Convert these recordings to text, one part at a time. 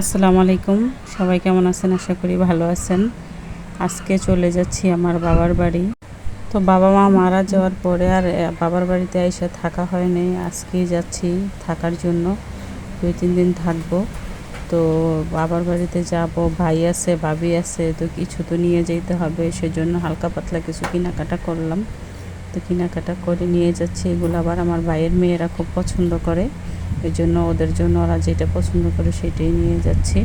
আসসালামু আলাইকুম। সবাই কেমন আছেন? আশা করি ভালো আছেন। আজকে চলে যাচ্ছি আমার বাবার বাড়ি। তো বাবা মা মারা যাওয়ার পরে আর বাবার বাড়িতে এসে থাকা হয়নি আজকেই যাচ্ছি থাকার জন্য। দুই, তিন দিন থাকব। তো বাবার বাড়িতে যাব, ভাই আছে, ভাবি আছে, তো কিছু তো নিয়ে যেতে হবে। সেজন্য হালকা পাতলা কিছু কেনাকাটা করলাম। তো কেনাকাটা করে নিয়ে যাচ্ছি। এগুলো আবার আমার ভাইয়ের মেয়েরা খুব পছন্দ করে। এই জন্য ওদের জন্য ওরা যেটা পছন্দ করে সেটাই নিয়ে যাচ্ছি।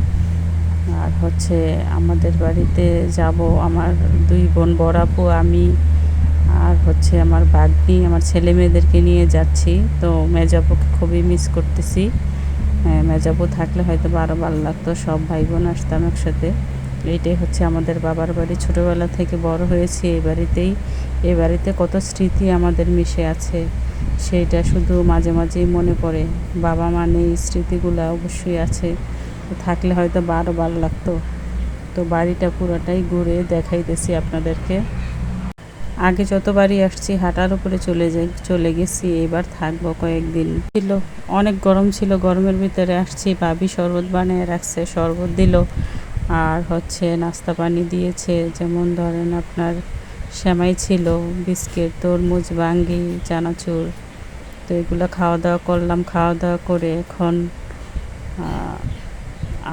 আর হচ্ছে আমাদের বাড়িতে যাব আমার দুই বোন বড় আপু আমি আর হচ্ছে আমার বাগনি আমার ছেলে মেয়েদেরকে নিয়ে যাচ্ছি। তো মেজাপুকে খুবই মিস করতেছি। হ্যাঁ, মেজাপু থাকলে হয়তো বা আরও ভালো লাগতো সব ভাই বোন আসতাম একসাথে। এইটাই হচ্ছে আমাদের বাবার বাড়ি। ছোটোবেলা থেকে বড় হয়েছি এই বাড়িতেই এ বাড়িতে কত স্মৃতি আমাদের মিশে আছে। সেইটা শুধু মাঝে মাঝেই মনে পড়ে। বাবা মা নেই, স্মৃতিগুলো অবশ্যই আছে। থাকলে হয়তো বা আরও ভালো লাগতো। তো বাড়িটা পুরোটাই ঘুরে দেখাইতেছি আপনাদেরকে। আগে যতবারই আসছি, হাঁটার উপরে চলে যাই, চলে গেছি, এবার থাকব কয়েকদিন। ছিল, অনেক গরম ছিল, গরমের ভিতরে আসছি, ভাবি শরবত বানিয়ে রাখছে, শরবত দিল। আর হচ্ছে নাস্তা পানি দিয়েছে, যেমন ধরেন আপনার সেমাই ছিল, বিস্কিট, তরমুজ, বাঙ্গি, চানাচুর। তো এগুলো খাওয়া দাওয়া করলাম, খাওয়া দাওয়া করে এখন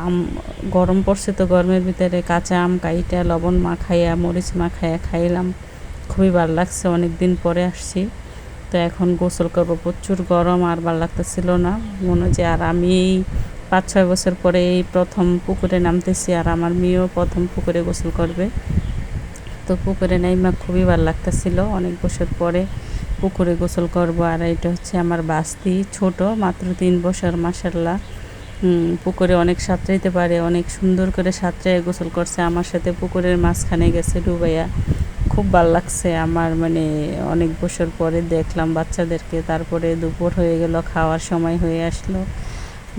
আম গরম পড়ছে তো গরমের ভিতরে কাঁচা আম, কাইটা, লবণ মাখাইয়া, মরিচ মাখাইয়া খাইলাম। খুবই ভালো লাগছে অনেক দিন পরে আসছি। তো এখন গোসল করব। প্রচুর গরম, আর ভালো লাগতেছিল না। মনে যে আর আমি এই পাঁচ ছয় বছর পরে এই প্রথম পুকুরে নামতেছি, আর আমার মেয়েও প্রথম পুকুরে গোসল করবে। তো পুকুরে নাইমা খুবই ভালো লাগতেছিল। অনেক বছর পরে পুকুরে গোসল করব আর এটা হচ্ছে আমার বাস্তি, ছোট, মাত্র তিন বছর মাসাল্লাহ পুকুরে অনেক সাঁতরাইতে পারে, অনেক সুন্দর করে সাঁতরাই গোসল করছে। আমার সাথে পুকুরের মাঝখানে গেছে ডুবাইয়া। খুব ভালো লাগছে। আমার মানে অনেক বছর পরে দেখলাম বাচ্চাদেরকে। তারপরে দুপুর হয়ে গেল, খাওয়ার সময় হয়ে আসলো।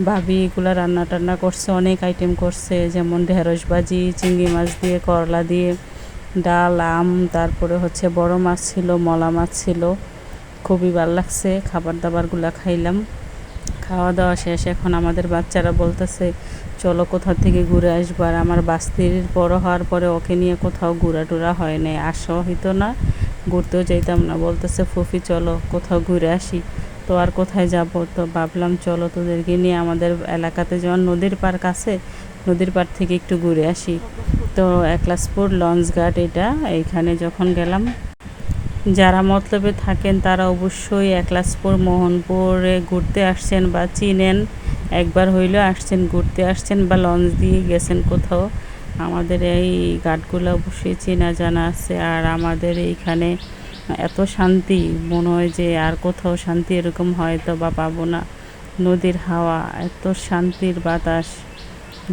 ভাবি এগুলো রান্না টান্না করছে, অনেক আইটেম করছে, যেমন ঢেঁড়স ভাজি, চিংড়ি মাছ দিয়ে, করলা দিয়ে। ডাল, আম, তারপরে হচ্ছে বড় মাছ ছিল, মলা মাছ ছিল। খুবই ভালো লাগছে, খাবার দাবারগুলো খাইলাম। খাওয়া দাওয়া শেষ, এখন আমাদের বাচ্চারা বলতেছে, চলো কোথাও থেকে ঘুরে আসব? আর আমার বাস্তির বড় হওয়ার পরে ওকে নিয়ে কোথাও ঘোরা টুরা হয় নাই। আসা হইতো না, ঘুরতেও যেতাম না। বলতেছে, ফুফি, চলো কোথাও ঘুরে আসি। তো আর কোথায় যাব? তো ভাবলাম, চলো তোদেরকে নিয়ে আমাদের এলাকাতে যেমন নদীর পার্ক আছে, নদীর পাড় থেকে একটু ঘুরে আসি। তো একলাসপুর লঞ্চ ঘাট এটা। এইখানে যখন গেলাম, যারা মতলবে থাকেন তারা অবশ্যই একলাসপুর, মোহনপুরে ঘুরতে আসছেন বা চিনেন। একবার হইলেও আসছেন, ঘুরতে আসছেন বা লঞ্চ দিয়ে গেছেন কোথাও। আমাদের এই ঘাটগুলো অবশ্যই চেনা জানা আছে আর আমাদের এইখানে এত শান্তি, মনে হয় যে আর কোথাও শান্তি এরকম হয়তো বা পাবো না। নদীর হাওয়া, এত শান্তির বাতাস।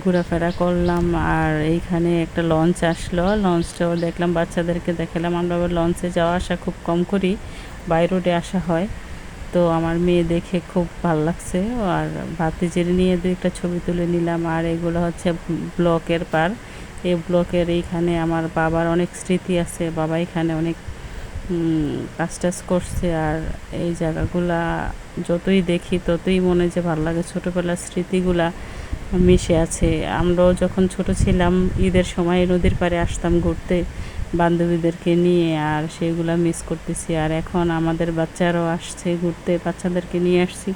ঘোরাফেরা করলাম আর এইখানে একটা লঞ্চ আসলো। লঞ্চটাও দেখলাম, বাচ্চাদেরকে দেখালাম। আমরা আবার লঞ্চে যাওয়া আসা খুব কম করি বাই রোডে আসা হয়। তো আমার মেয়ে দেখে খুব ভালো লাগছে আর ভাতিজির নিয়ে দু একটা ছবি তুলে নিলাম আর এগুলো হচ্ছে ব্লকের পার। এই ব্লকের এইখানে আমার বাবার অনেক স্মৃতি আছে, বাবা এখানে অনেক কাজ টাজ করছে আর এই জায়গাগুলা যতই দেখি ততই মনে যে ভালো লাগে। ছোটোবেলার স্মৃতিগুলা মিশে আছে। আমরাও যখন ছোট ছিলাম, ঈদের সময় নদীর পাড়ে আসতাম ঘুরতে বান্ধবীদেরকে নিয়ে আর সেগুলা মিস করতেছি। আর এখন আমাদের বাচ্চারাও আসছে ঘুরতে, বাচ্চাদেরকে নিয়ে আসছি।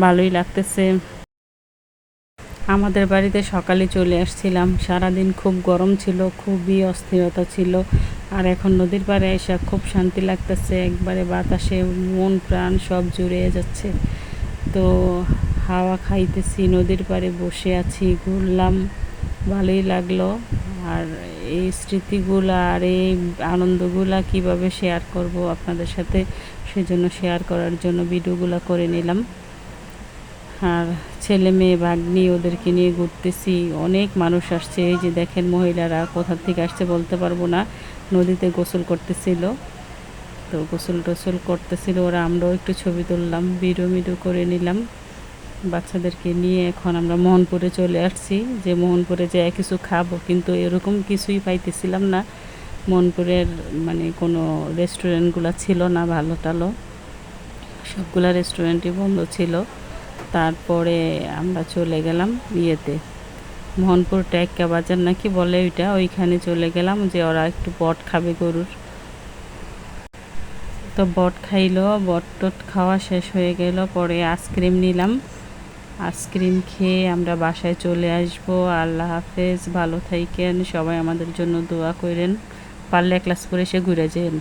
ভালোই লাগতেছে। আমাদের বাড়িতে সকালে চলে আসছিলাম। সারাদিন খুব গরম ছিল, খুবই অস্থিরতা ছিল। আর এখন নদীর পাড়ে এসে খুব শান্তি লাগতেছে। একবারে বাতাসে মন প্রাণ সব জুড়ে যাচ্ছে। তো হাওয়া খাইতেছি, নদীর পাড়ে বসে আছি, ঘুরলাম, ভালোই লাগল। আর এই স্মৃতিগুলা আর এই আনন্দগুলা কীভাবে শেয়ার করব আপনাদের সাথে, সেজন্য শেয়ার করার জন্য ভিডিওগুলো করে নিলাম। আর ছেলে মেয়ে ভাগ্নি, ওদেরকে নিয়ে ঘুরতেছি, অনেক মানুষ আসছে, এই যে দেখেন মহিলারা কোথা থেকে আসছে বলতে পারব না, নদীতে গোসল করতেছিল। তো গোসল টোসল করতেছিল ওরা, আমরাও একটু ছবি তুললাম, ভিডিও মিডিও করে নিলাম। বাচ্চাদেরকে নিয়ে এখন আমরা মোহনপুরে চলে আসছি, যে মোহনপুরে যে কিছু খাব, কিন্তু এরকম কিছুই পাইতেছিলাম না। মোহনপুরের মানে কোনো রেস্টুরেন্টগুলো ছিল না ভালো টালো সবগুলা রেস্টুরেন্টই বন্ধ ছিল। তারপরে আমরা চলে গেলাম ইয়েতে। মোহনপুর ট্যাক্কা বাজার নাকি বলে ওইটা, ওইখানে চলে গেলাম যে ওরা একটু বট খাবে গরুর। তো বট খাইলো, বট টট খাওয়া শেষ হয়ে গেল, পরে আইসক্রিম নিলাম। আইসক্রিম খেয়ে আমরা বাসায় চলে আসব। আল্লাহ হাফেজ, ভালো থাইকেন সবাই আমাদের জন্য দোয়া করেন। পারলে ক্লাস করে এসে ঘুরে যেন।